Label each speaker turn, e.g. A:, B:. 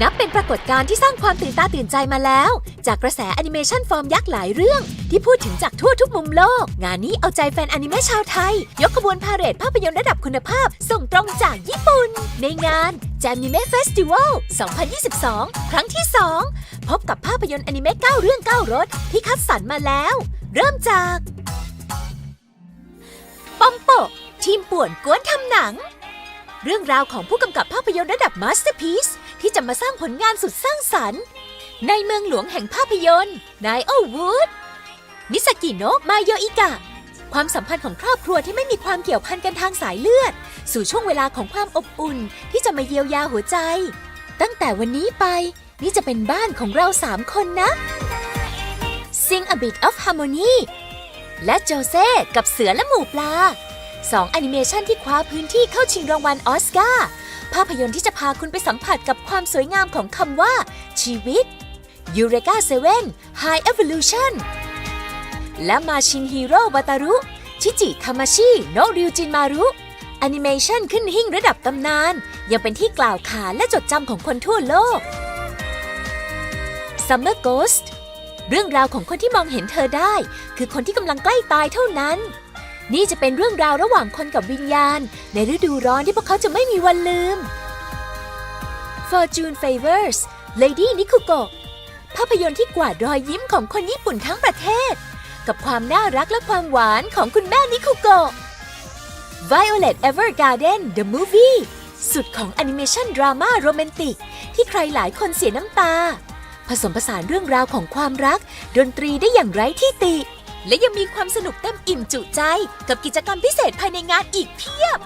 A: นับเป็นปรากฏการณ์ที่สร้างความตื่นตาตื่นใจมาแล้ว จากกระแสแอนิเมชันฟอร์มยักษ์หลายเรื่อง ที่พูดถึงจากทั่วทุกมุมโลก งานนี้เอาใจแฟนอนิเมะชาวไทย ยกขบวนพาเหรดภาพยนตร์ระดับคุณภาพ ส่งตรงจากญี่ปุ่น ในงาน j a m i m e Festival 2022 ครั้งที่ 2 พบกับภาพยนตร์อนิเมะ9เรื่อง 9 รส ที่คัดสรรมาแล้ว เริ่มจากปอมโปทีมป่วนกวนทำหนัง เรื่องราวของผู้กำกับภาพยนตร์ระดับมาสเตอร์พีซ ที่จะมาสร้างผลงานสุดสร้างสรรค์ ในเมืองหลวงแห่งภาพยนตร์นายโอวูดมิสกิโนะมาโยอิกะ ความสัมพันธ์ของครอบครัวที่ไม่มีความเกี่ยวพันกันทางสายเลือด สู่ช่วงเวลาของความอบอุ่นที่จะมาเยียวยาหัวใจ ตั้งแต่วันนี้ไป นี่จะเป็นบ้านของเราสามคนนะ Sing a bit of harmony และโจเซ่กับเสือและหมูปลาสองแอนิเมชันที่คว้าพื้นที่เข้าชิงรางวัลออสการ์ ภาพยนตร์ที่จะพาคุณไปสัมผัสกับความสวยงามของคำว่า ชีวิต Eureka 7 High Evolution และมาชินฮีโร่วาตารุ ชิจิทามาชิ โนริวจินมารุแอนิเมชันขึ้นหิ่งระดับตำนาน ยังเป็นที่กล่าวขานและจดจำของคนทั่วโลก Summer Ghost เรื่องราวของคนที่มองเห็นเธอได้ คือคนที่กำลังใกล้ตายเท่านั้น นี่จะเป็นเรื่องราวระหว่างคนกับวิญญาณ ในฤดูร้อนที่พวกเขาจะไม่มีวันลืม Fortune Favors Lady Nikuko ภาพยนตร์ที่กวาดรอยยิ้มของคนญี่ปุ่นทั้งประเทศ กับความน่ารักและความหวานของคุณแม่นิคุโกะ Violet Evergarden The Movie สุดของแอนิเมชันดราม่าโรแมนติก ที่ใครหลายคนเสียน้ำตา ผสมผสานเรื่องราวของความรัก ดนตรีได้อย่างไร้ที่ติ และยังมีความสนุกเต็มอิ่มจุใจ กับกิจกรรมพิเศษภายในงานอีกเพียบ